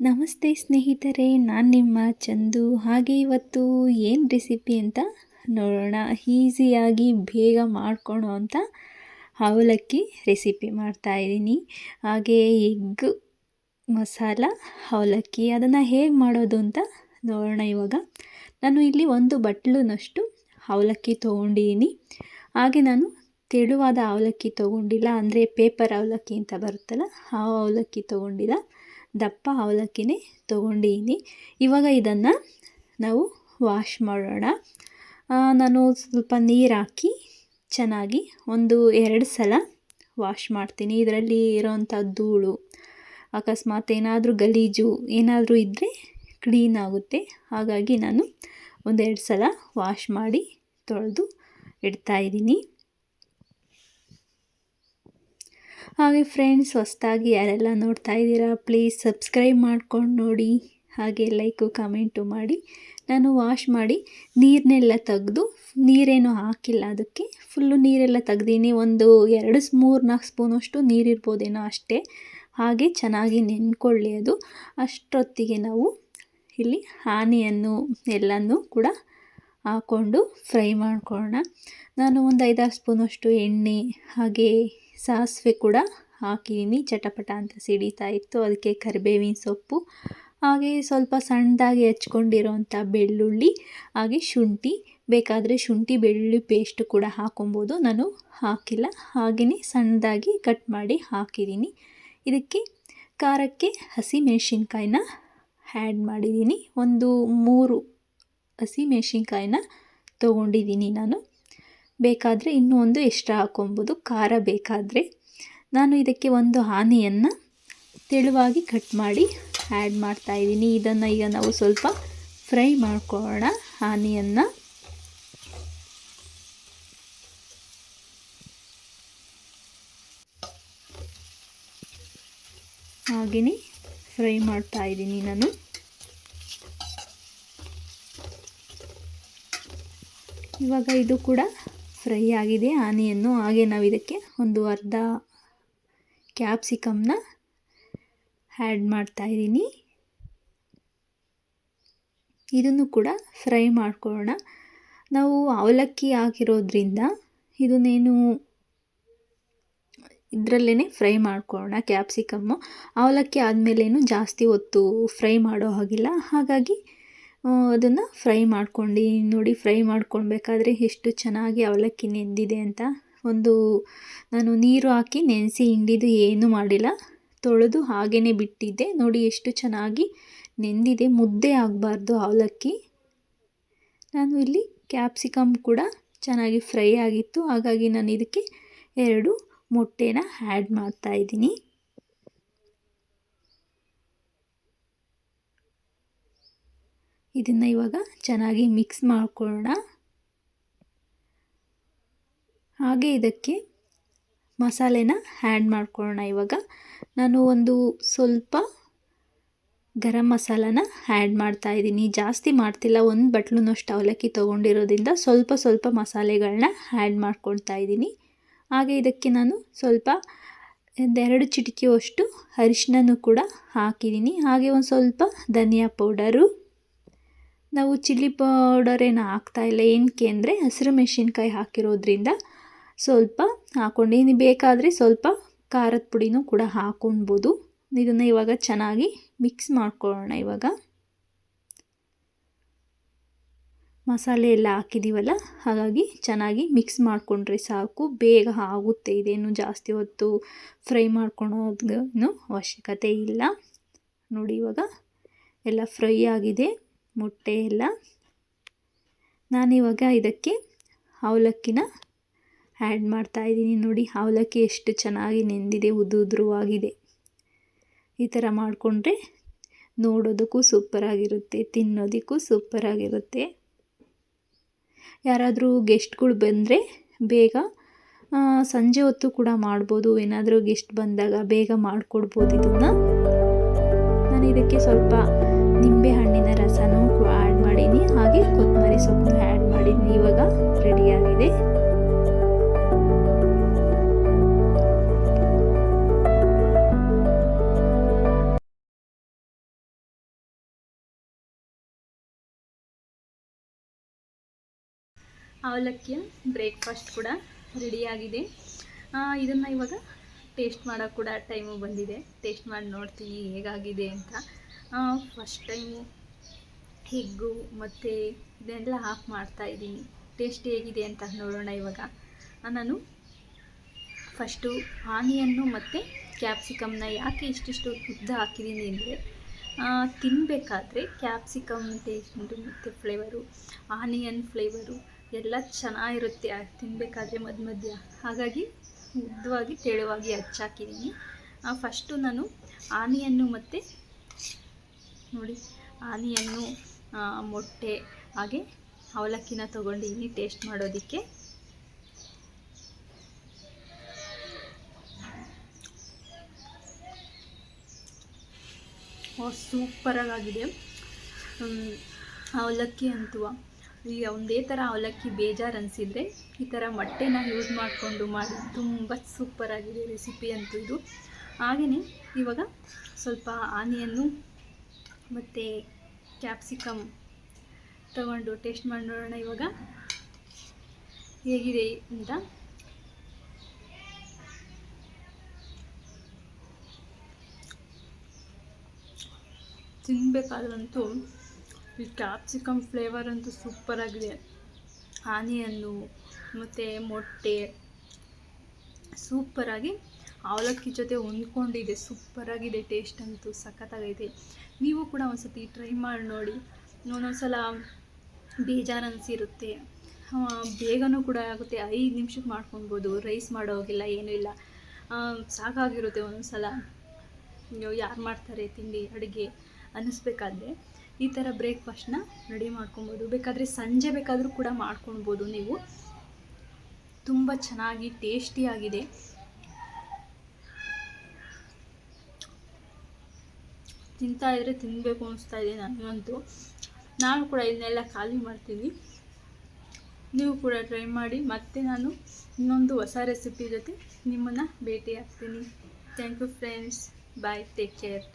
ನಮಸ್ತೆ ಸ್ನೇಹಿತರೆ, ನಾನು ನಿಮ್ಮ ಚಂದು. ಹಾಗೆ ಇವತ್ತು ಏನು ರೆಸಿಪಿ ಅಂತ ನೋಡೋಣ. ಈಸಿಯಾಗಿ ಬೇಗ ಮಾಡ್ಕೊಳೋ ಅಂತ ಅವಲಕ್ಕಿ ರೆಸಿಪಿ ಮಾಡ್ತಾಯಿದ್ದೀನಿ ಹಾಗೆ ಎಗ್ ಮಸಾಲ, ಅವಲಕ್ಕಿ, ಅದನ್ನು ಹೇಗೆ ಮಾಡೋದು ಅಂತ ನೋಡೋಣ ಇವಾಗ. ನಾನು ಇಲ್ಲಿ ಒಂದು ಬಟ್ಲುನಷ್ಟು ಅವಲಕ್ಕಿ ತೊಗೊಂಡಿದ್ದೀನಿ. ಹಾಗೆ ನಾನು ತೆಳುವಾದ ಅವಲಕ್ಕಿ ತೊಗೊಂಡಿಲ್ಲ, ಅಂದರೆ ಪೇಪರ್ ಅವಲಕ್ಕಿ ಅಂತ ಬರುತ್ತಲ್ಲ, ಆ ಅವಲಕ್ಕಿ ತೊಗೊಂಡಿಲ್ಲ. ದಪ್ಪ ಅವಲಕ್ಕಿನೇ ತೊಗೊಂಡಿದ್ದೀನಿ. ಇವಾಗ ಇದನ್ನು ನಾವು ವಾಶ್ ಮಾಡೋಣ. ನಾನು ಸ್ವಲ್ಪ ನೀರು ಹಾಕಿ ಚೆನ್ನಾಗಿ ಒಂದು ಎರಡು ಸಲ ವಾಶ್ ಮಾಡ್ತೀನಿ. ಇದರಲ್ಲಿ ಇರೋವಂಥ ಧೂಳು, ಅಕಸ್ಮಾತ್ ಏನಾದರೂ ಗಲೀಜು ಏನಾದರೂ ಇದ್ದರೆ ಕ್ಲೀನ್ ಆಗುತ್ತೆ. ಹಾಗಾಗಿ ನಾನು ಒಂದೆರಡು ಸಲ ವಾಶ್ ಮಾಡಿ ತೊಳೆದು ಇಡ್ತಾಯಿದ್ದೀನಿ ಹಾಗೆ ಫ್ರೆಂಡ್ಸ್ ಹೊಸ್ದಾಗಿ ಯಾರೆಲ್ಲ ನೋಡ್ತಾ ಇದ್ದೀರಾ ಪ್ಲೀಸ್ ಸಬ್ಸ್ಕ್ರೈಬ್ ಮಾಡ್ಕೊಂಡು ನೋಡಿ. ಹಾಗೆ ಲೈಕು ಕಮೆಂಟು ಮಾಡಿ. ನಾನು ವಾಶ್ ಮಾಡಿ ನೀರನ್ನೆಲ್ಲ ತೆಗೆದು, ನೀರೇನು ಹಾಕಿಲ್ಲ ಅದಕ್ಕೆ. ಫುಲ್ಲು ನೀರೆಲ್ಲ ತೆಗ್ದೀನಿ. ಒಂದು ಎರಡು ಮೂರು ನಾಲ್ಕು ಸ್ಪೂನಷ್ಟು ನೀರಿರ್ಬೋದೇನೋ ಅಷ್ಟೇ. ಹಾಗೆ ಚೆನ್ನಾಗಿ ನೆನ್ಕೊಳ್ಳಿ ಅದು. ಅಷ್ಟೊತ್ತಿಗೆ ನಾವು ಇಲ್ಲಿ ಆನಿಯನ್ನು ಎಲ್ಲನೂ ಕೂಡ ಹಾಕ್ಕೊಂಡು ಫ್ರೈ ಮಾಡ್ಕೊಳ್ಳೋಣ. ನಾನು ಒಂದು ಐದಾರು ಸ್ಪೂನಷ್ಟು ಎಣ್ಣೆ, ಹಾಗೆ ಸಾಸಿವೆ ಕೂಡ ಹಾಕಿದ್ದೀನಿ. ಚಟಪಟ ಅಂತ ಸಿಡಿತಾ ಇತ್ತು. ಅದಕ್ಕೆ ಕರಿಬೇವಿನ ಸೊಪ್ಪು, ಹಾಗೆ ಸ್ವಲ್ಪ ಸಣ್ಣದಾಗಿ ಹಚ್ಕೊಂಡಿರೋಂಥ ಬೆಳ್ಳುಳ್ಳಿ, ಹಾಗೆ ಶುಂಠಿ. ಬೇಕಾದರೆ ಶುಂಠಿ, ಬೆಳ್ಳುಳ್ಳಿ ಪೇಸ್ಟ್ ಕೂಡ ಹಾಕೊಬೋದು. ನಾನು ಹಾಕಿಲ್ಲ. ಹಾಗೆಯೇ ಸಣ್ಣದಾಗಿ ಕಟ್ ಮಾಡಿ ಹಾಕಿದ್ದೀನಿ. ಇದಕ್ಕೆ ಖಾರಕ್ಕೆ ಹಸಿಮೆಣ್ಸಿನ್ಕಾಯಿನ ಆ್ಯಡ್ ಮಾಡಿದ್ದೀನಿ. ಒಂದು ಮೂರು ಹಸಿಮೆಣ್ಸಿನ್ಕಾಯಿನ ತೊಗೊಂಡಿದ್ದೀನಿ ನಾನು. ಬೇಕಾದರೆ ಇನ್ನೂ ಒಂದು ಎಕ್ಸ್ಟ್ರಾ ಹಾಕೊಬೋದು. ಖಾರ ಬೇಕಾದರೆ. ನಾನು ಇದಕ್ಕೆ ಒಂದು ಹಾನಿಯನ್ನು ತೆಳುವಾಗಿ ಕಟ್ ಮಾಡಿ ಆ್ಯಡ್ ಮಾಡ್ತಾಯಿದ್ದೀನಿ ಇದನ್ನು ಈಗ ನಾವು ಸ್ವಲ್ಪ ಫ್ರೈ ಮಾಡ್ಕೊಳ್ಳೋಣ. ಹಾನಿಯನ್ನು ಹಾಗೆಯೇ ಫ್ರೈ ಮಾಡ್ತಾ ಇದ್ದೀನಿ ನಾನು. ಇವಾಗ ಇದು ಕೂಡ ಫ್ರೈ ಆಗಿದೆ ಆನಿಯನ್ನು. ಹಾಗೆ ನಾವು ಇದಕ್ಕೆ ಒಂದು ಅರ್ಧ ಕ್ಯಾಪ್ಸಿಕಮ್ನ ಆ್ಯಡ್ ಮಾಡ್ತಾಯಿದ್ದೀನಿ ಇದನ್ನು ಕೂಡ ಫ್ರೈ ಮಾಡ್ಕೊಳ್ಳೋಣ. ನಾವು ಅವಲಕ್ಕಿ ಹಾಕಿರೋದ್ರಿಂದ ಇದನ್ನೇನು ಇದರಲ್ಲೇ ಫ್ರೈ ಮಾಡ್ಕೊಳ್ಳೋಣ ಕ್ಯಾಪ್ಸಿಕಮ್ಮು. ಅವಲಕ್ಕಿ ಆದಮೇಲೇನು ಜಾಸ್ತಿ ಹೊತ್ತು ಫ್ರೈ ಮಾಡೋ ಹಾಗಿಲ್ಲ. ಹಾಗಾಗಿ ಅದನ್ನು ಫ್ರೈ ಮಾಡ್ಕೊಂಡು. ನೋಡಿ, ಫ್ರೈ ಮಾಡ್ಕೊಳ್ಬೇಕಾದ್ರೆ ಎಷ್ಟು ಚೆನ್ನಾಗಿ ಅವಲಕ್ಕಿ ನೆಂದಿದೆ ಅಂತ. ಒಂದು, ನಾನು ನೀರು ಹಾಕಿ ನೆನೆಸಿ ಹಿಂಡಿದು ಏನೂ ಮಾಡಿಲ್ಲ. ತೊಳೆದು ಹಾಗೇ ಬಿಟ್ಟಿದ್ದೆ. ನೋಡಿ, ಎಷ್ಟು ಚೆನ್ನಾಗಿ ನೆಂದಿದೆ. ಮುದ್ದೆ ಆಗಬಾರ್ದು ಅವಲಕ್ಕಿ. ನಾನು ಇಲ್ಲಿ ಕ್ಯಾಪ್ಸಿಕಮ್ ಕೂಡ ಚೆನ್ನಾಗಿ ಫ್ರೈ ಆಗಿತ್ತು. ಹಾಗಾಗಿ ನಾನು ಇದಕ್ಕೆ ಎರಡು ಮೊಟ್ಟೆನ ಆ್ಯಡ್ ಮಾಡ್ತಾಯಿದ್ದೀನಿ ಇದನ್ನು ಇವಾಗ ಚೆನ್ನಾಗಿ ಮಿಕ್ಸ್ ಮಾಡಿಕೊಳ್ಳೋಣ. ಹಾಗೆ ಇದಕ್ಕೆ ಮಸಾಲೆನ ಆ್ಯಡ್ ಮಾಡ್ಕೊಳ್ಳೋಣ ಇವಾಗ. ನಾನು ಒಂದು ಸ್ವಲ್ಪ ಗರಂ ಮಸಾಲನ ಆ್ಯಡ್ ಮಾಡ್ತಾ ಇದ್ದೀನಿ. ಜಾಸ್ತಿ ಮಾಡ್ತಿಲ್ಲ, ಒಂದು ಬಟ್ಲುನಷ್ಟು ಅವಲಕ್ಕಿ ತೊಗೊಂಡಿರೋದ್ರಿಂದ ಸ್ವಲ್ಪ ಸ್ವಲ್ಪ ಮಸಾಲೆಗಳನ್ನ ಆ್ಯಡ್ ಮಾಡ್ಕೊಳ್ತಾ ಇದ್ದೀನಿ. ಹಾಗೆ ಇದಕ್ಕೆ ನಾನು ಸ್ವಲ್ಪ ಒಂದೆರಡು ಚಿಟಿಕೆಯಷ್ಟು ಅರಿಶಿನೂ ಕೂಡ ಹಾಕಿದ್ದೀನಿ. ಹಾಗೆ ಒಂದು ಸ್ವಲ್ಪ ಧನಿಯಾ ಪೌಡರು. ನಾವು ಚಿಲ್ಲಿ ಪೌಡರ್ ಏನು ಹಾಕ್ತಾಯಿಲ್ಲ ಏನಕ್ಕೆ ಅಂದರೆ ಹಸಿರು ಮೆಣಸಿನ್ಕಾಯಿ ಹಾಕಿರೋದ್ರಿಂದ ಸ್ವಲ್ಪ ಹಾಕ್ಕೊಂಡು ಬೇಕಾದರೆ ಸ್ವಲ್ಪ ಖಾರದ ಪುಡಿನೂ ಕೂಡ ಹಾಕೊಳ್ಬೋದು. ಇದನ್ನು ಇವಾಗ ಚೆನ್ನಾಗಿ ಮಿಕ್ಸ್ ಮಾಡ್ಕೊಳ್ಳೋಣ ಇವಾಗ. ಮಸಾಲೆ ಎಲ್ಲ ಹಾಕಿದ್ದೀವಲ್ಲ ಹಾಗಾಗಿ ಚೆನ್ನಾಗಿ ಮಿಕ್ಸ್ ಮಾಡಿಕೊಂಡ್ರೆ ಸಾಕು. ಬೇಗ ಆಗುತ್ತೆ, ಇದೇನು ಜಾಸ್ತಿ ಹೊತ್ತು ಫ್ರೈ ಮಾಡ್ಕೊಳೋದು ಅವಶ್ಯಕತೆ ಇಲ್ಲ. ನೋಡಿ ಇವಾಗ ಎಲ್ಲ ಫ್ರೈ ಆಗಿದೆ. ಮೊಟ್ಟೆ ಎಲ್ಲ. ನಾನಿವಾಗ ಇದಕ್ಕೆ ಅವಲಕ್ಕಿನ ಆ್ಯಡ್ ಮಾಡ್ತಾಯಿದ್ದೀನಿ ನೋಡಿ, ಅವಲಕ್ಕಿ ಎಷ್ಟು ಚೆನ್ನಾಗಿ ನೆಂದಿದೆ, ಉದು ಉದುರುವಾಗಿದೆ. ಈ ಥರ ಮಾಡಿಕೊಂಡ್ರೆ ನೋಡೋದಕ್ಕೂ ಸೂಪರಾಗಿರುತ್ತೆ, ತಿನ್ನೋದಕ್ಕೂ ಸೂಪರಾಗಿರುತ್ತೆ. ಯಾರಾದರೂ ಗೆಸ್ಟ್ಗಳು ಬಂದರೆ ಬೇಗ ಸಂಜೆ ಹೊತ್ತು ಕೂಡ ಮಾಡ್ಬೋದು. ಏನಾದರೂ ಗೆಸ್ಟ್ ಬಂದಾಗ ಬೇಗ ಮಾಡಿಕೊಡ್ಬೋದು ಇದನ್ನು. ನಾನು ಇದಕ್ಕೆ ಸ್ವಲ್ಪ ನಿಂಬೆ ಹಣ್ಣಿನ ರಸನೂ ಆ್ಯಡ್ ಮಾಡೀನಿ. ಹಾಗೆ ಕೊತ್ತಂಬರಿ ಸೊಪ್ಪು ಆ್ಯಡ್ ಮಾಡೀನಿ. ಇವಾಗ ರೆಡಿಯಾಗಿದೆ ಅವಲಕ್ಕಿಯ ಬ್ರೇಕ್ಫಾಸ್ಟ್ ಕೂಡ ರೆಡಿಯಾಗಿದೆ ಇದನ್ನು ಇವಾಗ ಟೇಸ್ಟ್ ಮಾಡೋಕ್ಕೆ ಕೂಡ ಟೈಮು ಬಂದಿದೆ. ಟೇಸ್ಟ್ ಮಾಡಿ ನೋಡ್ತೀನಿ ಹೇಗಾಗಿದೆ ಅಂತ. ಫಸ್ಟ್ ಟೈಮು ಹೆಗ್ಗು ಮತ್ತು ಇದನ್ನೆಲ್ಲ ಹಾಕಿ ಮಾಡ್ತಾಯಿದ್ದೀನಿ ಟೇಸ್ಟ್ ಹೇಗಿದೆ ಅಂತ ನೋಡೋಣ ಇವಾಗ. ನಾನು ಫಸ್ಟು ಆನಿಯನ್ನು ಮತ್ತು ಕ್ಯಾಪ್ಸಿಕಮ್ನ ಯಾಕೆ ಇಷ್ಟಿಷ್ಟು ಉದ್ದ ಹಾಕಿದ್ದೀನಿ ಅಂದರೆ ತಿನ್ನಬೇಕಾದ್ರೆ ಕ್ಯಾಪ್ಸಿಕಮ್ ಟೇಸ್ಟ್ ಮತ್ತು ಫ್ಲೇವರು ಆನಿಯನ್ ಫ್ಲೇವರು ಎಲ್ಲ ಚೆನ್ನಾಗಿರುತ್ತೆ. ತಿನ್ನಬೇಕಾದ್ರೆ ಮಧ್ಯ ಮಧ್ಯ. ಹಾಗಾಗಿ ಉದ್ದವಾಗಿ, ತೆಳುವಾಗಿ ಹಚ್ಚಾಕಿದ್ದೀನಿ. ಫಸ್ಟು ನಾನು ಆನಿಯನ್ನು ಮತ್ತು ನೋಡಿ, ಆನಿಯನ್ನು ಮೊಟ್ಟೆ, ಹಾಗೆ ಅವಲಕ್ಕಿನ ತೊಗೊಂಡಿದ್ದೀನಿ ಟೇಸ್ಟ್ ಮಾಡೋದಕ್ಕೆ. ಸೂಪರಾಗಿದೆ ಅವಲಕ್ಕಿ ಅಂತೂ ಈಗ ಒಂದೇ ಥರ ಅವಲಕ್ಕಿ ಬೇಜಾರು ಅನಿಸಿದರೆ ಈ ಥರ ಮೊಟ್ಟೆನ ಯೂಸ್ ಮಾಡಿಕೊಂಡು ಮಾಡಿ. ತುಂಬ ಸೂಪರಾಗಿದೆ ರೆಸಿಪಿ ಅಂತೂ ಇದು. ಹಾಗೆಯೇ ಇವಾಗ ಸ್ವಲ್ಪ ಆನಿಯನ್ನು ಮತ್ತು ಕ್ಯಾಪ್ಸಿಕಮ್ ತಗೊಂಡು ಟೇಸ್ಟ್ ಮಾಡಿ ನೋಡೋಣ ಇವಾಗ. ಹೇಗಿದೆ ಅಂತ. ತಿನ್ನಬೇಕಾದ್ರಂತೂ ಈ ಕ್ಯಾಪ್ಸಿಕಮ್ ಫ್ಲೇವರ್ ಅಂತೂ ಸೂಪರಾಗಿದೆ ಆನಿಯನ್ನು ಮತ್ತು ಮೊಟ್ಟೆ ಸೂಪರಾಗಿ ಅವಲಕ್ಕಿ ಜೊತೆ ಹೊಂದ್ಕೊಂಡಿದೆ. ಸೂಪರಾಗಿದೆ ಟೇಸ್ಟ್ ಅಂತೂ ಸಖತ್ತಾಗೈತೆ. ನೀವು ಕೂಡ ಒಂದು ಸತಿ ಟ್ರೈ ಮಾಡಿ ನೋಡಿ. ಒಂದೊಂದು ಸಲ ಬೇಜಾರು ಅನಿಸಿರುತ್ತೆ. ಬೇಗನೂ ಕೂಡ ಆಗುತ್ತೆ. ಐದು ನಿಮಿಷಕ್ಕೆ ಮಾಡ್ಕೊಬೋದು. ರೈಸ್ ಮಾಡೋ ಹೋಗಿಲ್ಲ, ಏನೂ ಇಲ್ಲ. ಸಾಕಾಗಿರುತ್ತೆ ಒಂದೊಂದು ಸಲ ಯಾರು ಮಾಡ್ತಾರೆ ತಿಂಡಿ, ಅಡುಗೆ? ಅನ್ನಿಸ್ಬೇಕಾದ್ರೆ ಈ ಥರ ಬ್ರೇಕ್ಫಾಸ್ಟ್ನ ರೆಡಿ ಮಾಡ್ಕೊಬೋದು. ಬೇಕಾದರೆ ಸಂಜೆ ಬೇಕಾದರೂ ಕೂಡ ಮಾಡ್ಕೊಳ್ಬೋದು ನೀವು. ತುಂಬ ಚೆನ್ನಾಗಿ ಟೇಸ್ಟಿಯಾಗಿದೆ ತಿಂತಾ ಇದ್ರೆ ತಿನ್ನಬೇಕು ಅನಿಸ್ತಾ ಇದೆ ನನಗಂತೂ. ನಾನು ಕೂಡ ಇದನ್ನೆಲ್ಲ ಖಾಲಿ ಮಾಡ್ತೀನಿ. ನೀವು ಕೂಡ ಟ್ರೈ ಮಾಡಿ, ಮತ್ತೆ ನಾನು ಇನ್ನೊಂದು ಹೊಸ ರೆಸಿಪಿ ಜೊತೆ ನಿಮ್ಮನ್ನು ಭೇಟಿ ಆಗ್ತೀನಿ thank you friends bye take care